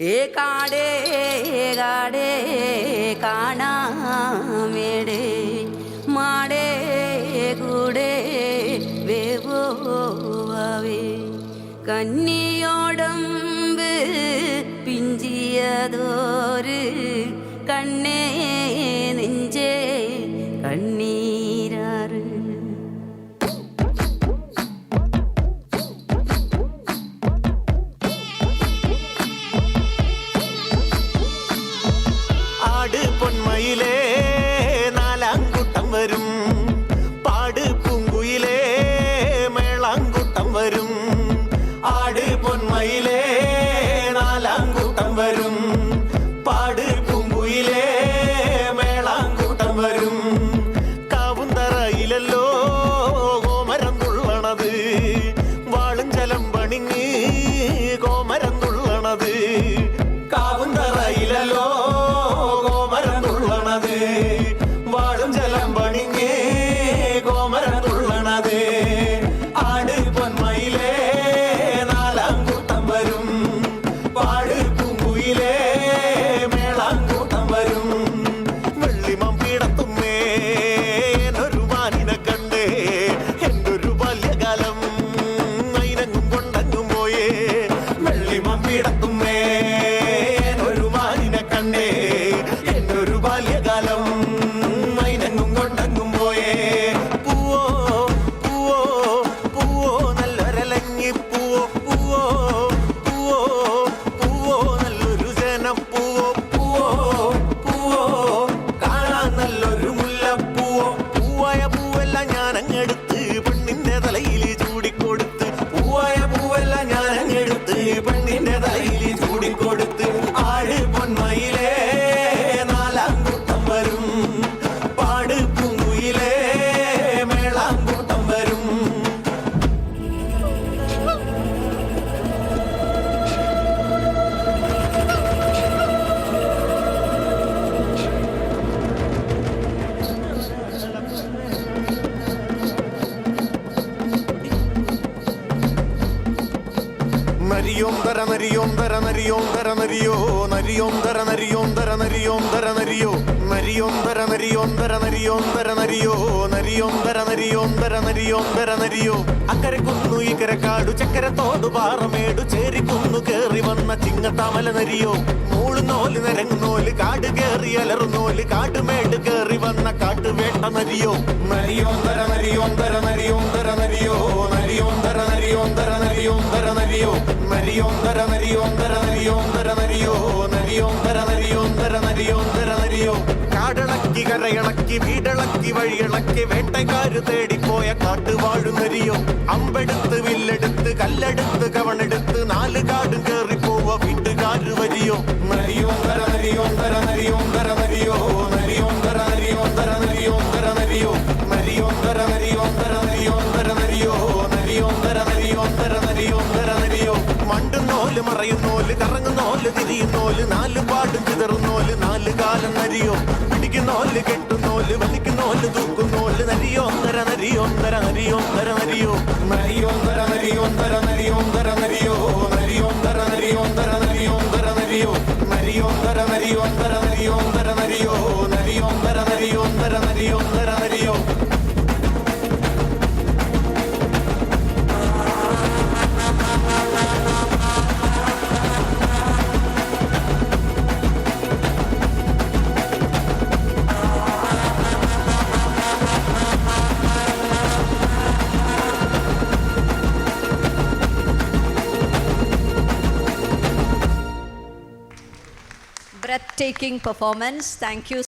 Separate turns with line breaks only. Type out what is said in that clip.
ஏ காடே காடே காணாமேடே. மாடே கூடே வேவோவாவே கன்னியோடம்பு பிஞ்சியதோரு கண்ணே வாழும் ஜலம் பணிந்து നരിയോന്തര നരിയോം തര നരിയോ നരിയോന്തര നരിയോന്തര നരിയോന്തര നരിയോ നരിയോന്തര നരിയോന്തര നരിയോന്തര നരിയോ നരിയോന്തര നരിയോന്തര നരിയോന്തര നരിയോ അക്കരെ കുന്നു ഇക്കരെ കാടു പാറമേടു ചേരിക്കുന്നു കേറി വന്ന ചിങ്ങത്താമല നരിയോ മൂളുന്നോൽ നിരങ്ങുന്നോൽ കാട് കേറി അലറുന്നോൽ കാട്ടുമേട് കേറി വന്ന കാട്ടുവേട്ട നരിയോ നരിയോന്തര നരിയോന്തര നരിയോന്തര നരിയോ നരിയോന്തര നരിയോന്തര നരിയോന്തര നരിയോ നരിയോന്തര നരിയോന്തര നരിയോന്തര നരിയോ നരിയോന്തര നരിയോന്തര നരിയോന്തര നരിയോ കാടിളക്കി കരയിളക്കി വീടിളക്കി വഴിയിളക്കി വേട്ടക്കാര് തേടിപ്പോയ കാട്ടുവാഴു നരിയോ അമ്പെടുത്ത് വില്ലെടുത്ത് കല്ലെടുത്ത് കവണെടുത്ത് നാല് കാടും കേറിപ്പോവ വീട്ടുകാര് വരിയോ നരിയോന്തര നരിയോന്തര നരിയോന്തര നരിയോ നരിയോന്തര നരിയോന്തര നരിയോന്തര നരിയോ നരിയോന്തര നരിയോന്തര തിരിയുന്നോൽ നാല് പാടും ചിതറുന്നോൽ നാല് കാലം നരിയോ പിടിക്കുന്നോൽ കെട്ടുന്നോൽ വലിക്കുന്നോൽ തൂക്കുന്നോൽ നരിയോന്തര നരിയോന്തര നരിയോന്തര നരിയോ നരിയോന്തര നരിയോന്തര നരിയോന്തര നരിയോ നരിയോന്തര നരിയോന്തര നരിയോന്തര നരിയോ നരിയോന്തര നരിയോന്തര നരിയോന്തര നരിയോ
breathtaking performance. Thank you